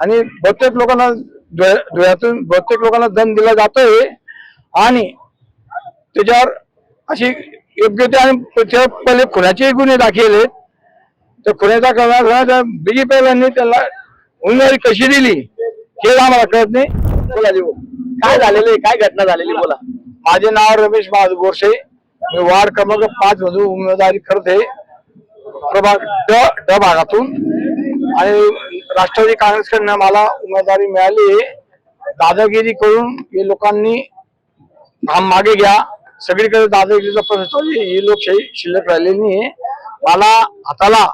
आणि बहुतेक लोकांना धुळ्या- धुळ्यातून बहुतेक लोकांना दम दिला जातोय. आणि त्याच्यावर अशी योग्य ते आणि त्याच्यावर पहिले खुनाचे गुन्हे दाखल आहेत. तर खुन्याचा करणार बीजेपी त्याला उमेदवारी कशी दिली हे आम्हाला कळत नाही. बोला देऊ काय झालेलं आहे? काय घटना झालेली? बोला. माझे नाव रमेश महादेव बोरसे मी वार्ड क्रमांक पाच मधून उमेदवारी करते प्रभाग ड भागातून. आणि राष्ट्रवादी काँग्रेसकडनं मला उमेदवारी मिळाली दादागिरी करून हे लोकांनी काम मागे घ्या. सगळीकडे दादागिरीचा प्रश्न चालू ही लोकशाही शिल्लक राहिलेली नाही मला हाताला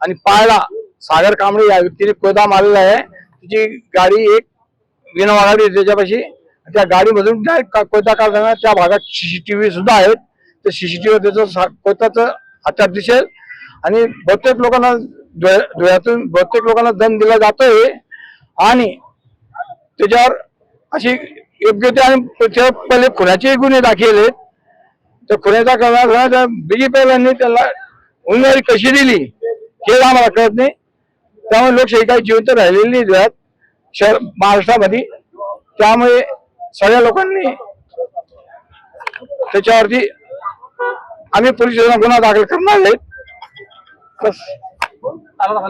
आणि पायाला सागर कांबळे या व्यक्तीने कोयदा मारलेला आहे. तिची गाडी एक विनावा गाडी त्याच्यापाशी. त्या गाडीमधून direct का- कोयता काढताना त्या भागात सीसीटीव्ही सुद्धा आहेत. तर सीसीटीव्ही त्याचं कोयताचं हातात दिसेल आणि बहुतेक लोकांना धुळ्यातून बहुतेक लोकांना दम दिला जातोय आणि त्याच्यावर अशी योग्य ते आणि त्याच्यावर पहिले खुण्याचेही गुन्हे दाखल आहेत. तर खुन्याचा करणार पहिल्यांनी त्याला उमेदवारी कशी दिली हे आम्हाला कळत नाही. त्यामुळे लोकशाही काही जिवंत राहिलेली नाही धुळ्यात शहर महाराष्ट्रामध्ये. त्यामुळे सगळ्या लोकांनी त्याच्यावरती आम्ही पोलीस गुन्हा दाखल करणार आहेत. बस. তারা